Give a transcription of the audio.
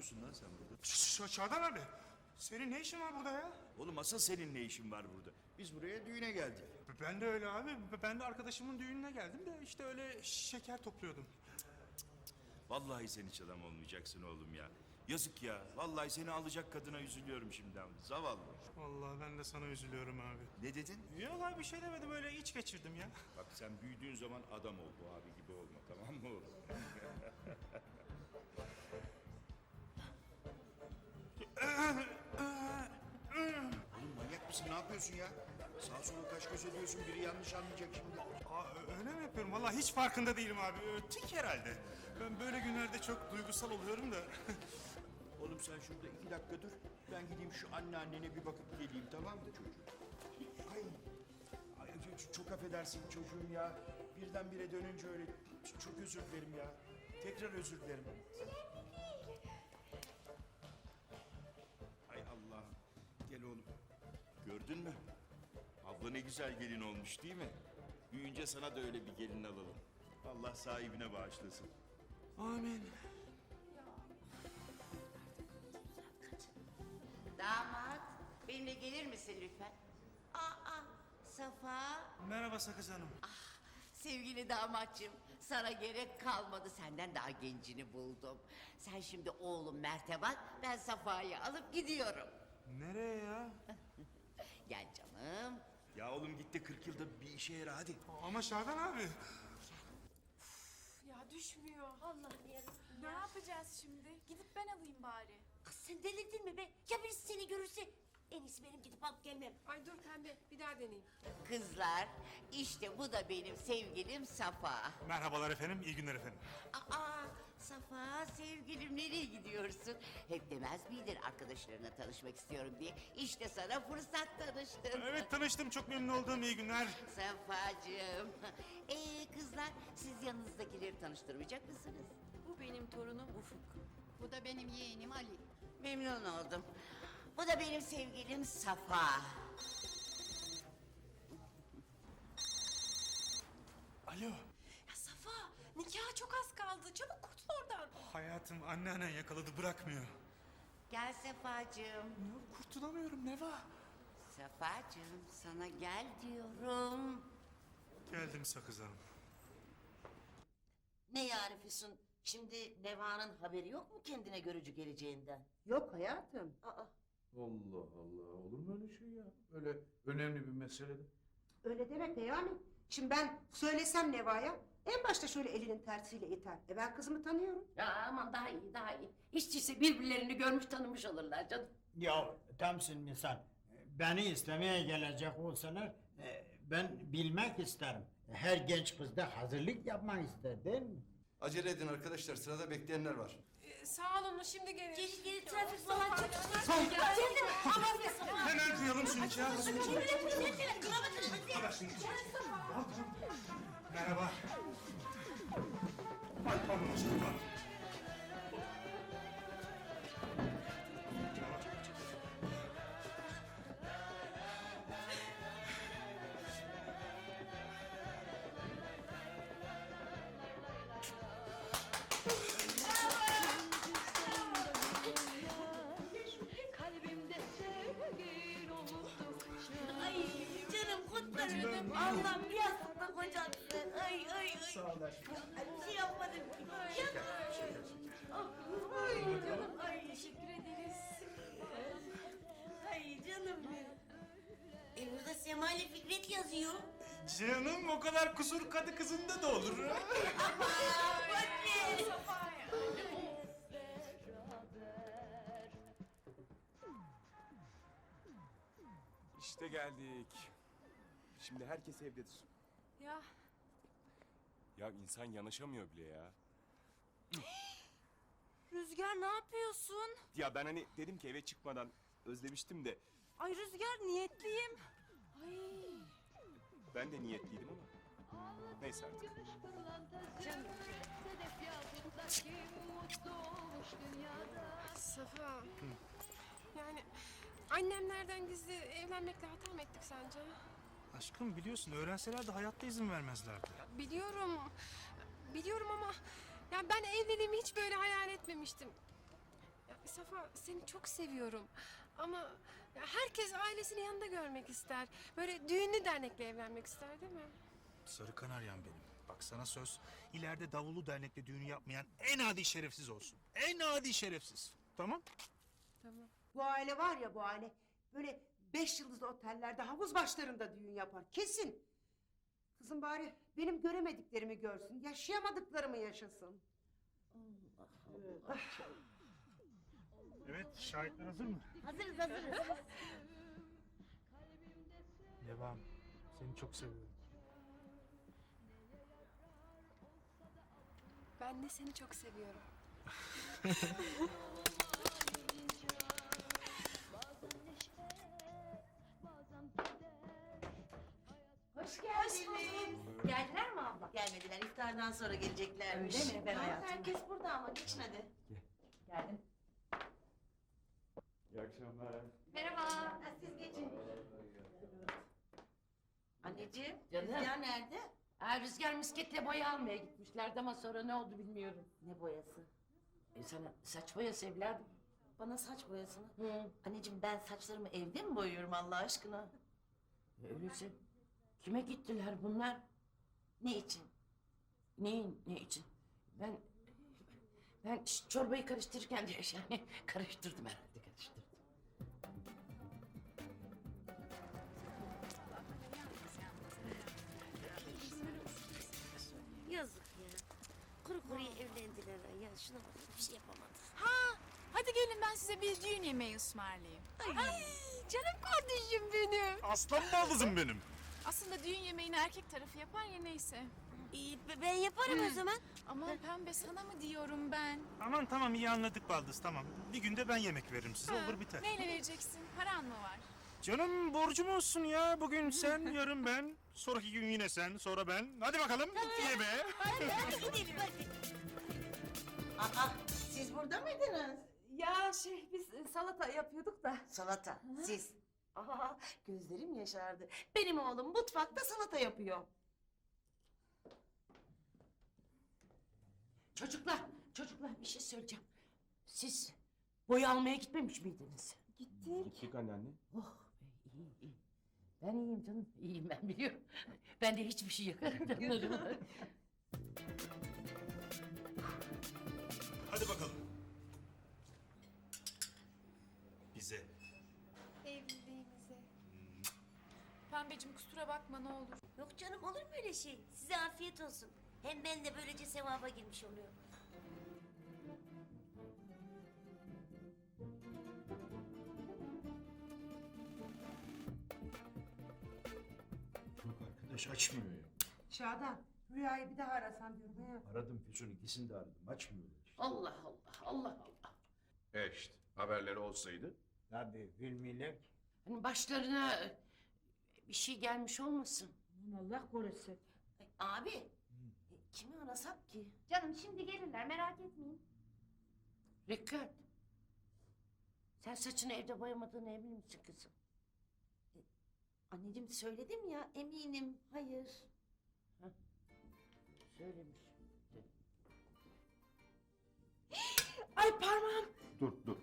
yapıyorsun lan sen burada? Ş- Şadan abi. Senin ne işin var burada ya? Oğlum asıl senin ne işin var burada? Biz buraya düğüne geldik. Ben de öyle abi. Ben de arkadaşımın düğününe geldim de işte öyle şeker topluyordum. Vallahi sen hiç adam olmayacaksın oğlum ya. Yazık ya. Vallahi seni alacak kadına üzülüyorum şimdiden. Zavallı. Vallahi ben de sana üzülüyorum abi. Ne dedin? Yok abi bir şey demedim öyle iç geçirdim ya. Bak sen büyüdüğün zaman adam ol bu abi gibi olma tamam mı oğlum? mısın? Ne yapıyorsun ya? Sağa sola kaş göz ediyorsun. Biri yanlış anlayacak şimdi. Aa, öyle mi yapıyorum? Vallahi hiç farkında değilim abi. Ö, Tik herhalde. Ben böyle günlerde çok duygusal oluyorum da. Oğlum sen şurada iki dakika dur. Ben gideyim şu anneannene bir bakıp geleyim tamam mı çocuğum? Ay, ay ç- çok affedersin çocuğum ya. Birdenbire dönünce öyle ç- çok özür dilerim ya. Tekrar özür dilerim. Hay Allah. Gel oğlum. Gördün mü? Abla ne güzel gelin olmuş değil mi? Büyüyünce sana da öyle bir gelin alalım. Allah sahibine bağışlasın. Amin. Damat, benimle gelir misin lütfen? Aa, Safa. Merhaba Sakız Hanım. Sevgili damatçım, sana gerek kalmadı. Senden daha gencini buldum. Sen şimdi oğlum Mert'e bak, ben Safa'yı alıp gidiyorum. Nereye ya? Gel canım. Ya oğlum gitti 40 yılda bir işe yara hadi. Ama Şadan abi. Ya düşmüyor. Allah'ım yarabbim. Ne yapacağız şimdi? Gidip ben alayım bari. Kız sen delirdin mi be? Ya birisi seni görürse? En iyisi benim gidip alıp gelmem. Ay dur pembe bir daha deneyeyim. Kızlar, işte bu da benim sevgilim Safa. Merhabalar efendim, iyi günler efendim. Aa, Safa sevgilim nereye gidiyorsun? Hep demez miydin arkadaşlarına tanışmak istiyorum diye. İşte sana fırsat tanıştım. Evet tanıştım, çok memnun oldum, iyi günler. Safacığım. Ee kızlar siz yanınızdakileri tanıştırmayacak mısınız? Bu benim torunum Ufuk. Bu da benim yeğenim Ali. Memnun oldum. Bu da benim sevgilim Safa. Alo. Ya Safa nikaha çok az kaldı. Çabuk. Hayatım anneannen yakaladı, bırakmıyor. Gel Safacığım. Ya, kurtulamıyorum, ne var? Safacığım sana gel diyorum. Geldim Sakız Hanım. Ne yani Füsun? Şimdi Neva'nın haberi yok mu kendine görücü geleceğinden? Yok hayatım. Aa, Allah Allah olur mu öyle şey ya? Öyle önemli bir meselede. Öyle deme Peyami. Şimdi ben söylesem Neva'ya en başta şöyle elinin tersiyle iter. E ben kızımı tanıyorum. ya aman daha iyi daha iyi. Hiç değilse birbirlerini görmüş tanımış olurlar canım. Ya temsil misal beni istemeye gelecek olsalar e, ben bilmek isterim. Her genç kız da hazırlık yapmak ister değil mi? Acele edin arkadaşlar sırada bekleyenler var. Ee, sağ olun şimdi gelin. Geri geri trafik falan çok Hemen kıyalım şu nikahı. Merhaba. Ay pardon Mustafa. Ay canım kutlarım. Allah'ım bir yastıkta kocatsın. Ay ay ay. Bir şey yapmadım. Ay canım. Ay teşekkür ederiz. Ay canım benim. E burada Sema ile Fikret yazıyor. Canım o kadar kusur kadı kızında da olur. İşte geldik. Şimdi herkes evdedir. Ya Ya insan yanaşamıyor bile ya. Rüzgar ne yapıyorsun? Ya ben hani dedim ki eve çıkmadan özlemiştim de Ay Rüzgar niyetliyim. Ay ben de niyetliydim ama. Neyse artık. Sedef yağdığında kim mutlu olmuş dünyada Safa. Yani annemlerden gizli evlenmekle hata mı ettik sence? Aşkım biliyorsun öğrenseler de hayatta izin vermezlerdi. Biliyorum. Biliyorum ama ya ben evliliğimi hiç böyle hayal etmemiştim. Ya, Safa seni çok seviyorum. Ama ya herkes ailesini yanında görmek ister. Böyle düğünlü dernekle evlenmek ister değil mi? Sarı kanaryam benim. Bak sana söz. ileride davulu dernekle düğünü yapmayan en adi şerefsiz olsun. En adi şerefsiz. Tamam? Tamam. Bu aile var ya bu aile böyle beş yıldızlı otellerde havuz başlarında düğün yapar kesin. Kızım bari benim göremediklerimi görsün, yaşayamadıklarımı yaşasın. Evet, şahitler hazır mı? Hazırız hazırız. Devam. Seni çok seviyorum. Ben de seni çok seviyorum. Hoş geldiniz. Geldiler mi abla? Gelmediler. İftardan sonra geleceklermiş. Öyle mi? Ben hayatım. Herkes burada ama geçin hadi. Geldim. İyi akşamlar. Merhaba. Siz geçin. Anneciğim, Canım. Rüzgar nerede? Ha, Rüzgar misketle boya almaya gitmişlerdi ama sonra ne oldu bilmiyorum. Ne boyası? E sana saç boyası evladım. Bana saç boyasını. Hı. Anneciğim ben saçlarımı evde mi boyuyorum Allah aşkına? E, Öyleyse kime gittiler bunlar? Ne için? Neyin ne için? Ben ben ş- çorbayı karıştırırken de yani karıştırdım herhalde karıştırdım. Yazık ya. Kuru kuruya evlendiler ha. ya. Şuna bak bir şey yapamadı. Ha, hadi gelin ben size bir düğün yemeği ısmarlayayım. Ay canım kardeşim benim. Aslan baldızım benim. Aslında düğün yemeğini erkek tarafı yapar ya neyse. İyi, ben yaparım o zaman. Ama pembe sana mı diyorum ben? Aman tamam iyi anladık baldız tamam. Bir günde ben yemek veririm size Ha, olur biter. Neyle vereceksin? Paran mı var? Canım borcum olsun ya. Bugün sen, yarın ben. Sonraki gün yine sen, sonra ben. Hadi bakalım yemeğe. Hadi gidelim hadi. Aa, siz burada mıydınız? Ya şey biz salata yapıyorduk da. Salata, siz. Aa, gözlerim yaşardı. Benim oğlum mutfakta salata yapıyor. Çocuklar, çocuklar bir şey söyleyeceğim. Siz boya almaya gitmemiş miydiniz? Gittik anneanne. Oh be iyi iyi. Ben iyiyim canım. İyiyim ben biliyorum. Ben de hiçbir şey yakarım bakma ne olur. Yok canım olur mu öyle şey? Size afiyet olsun. Hem ben de böylece sevaba girmiş oluyorum. Yok arkadaş açmıyor ya. Şadan, Rüya'yı bir daha arasan diyorum. Ha. Aradım Füsun ikisini de aradım. Açmıyorlar işte. Allah Allah, Allah Allah. E işte haberleri olsaydı. Tabii bilmiyorlar ki. Hani başlarına bir şey gelmiş olmasın. Allah korusun. Ay, abi, e, kimi arasak ki? Canım şimdi gelirler merak etmeyin. Rikkat. Sen saçını evde boyamadığını emin misin kızım? Anneciğim söyledim ya eminim. Hayır. Söylemiş. Ay parmağım. Dur dur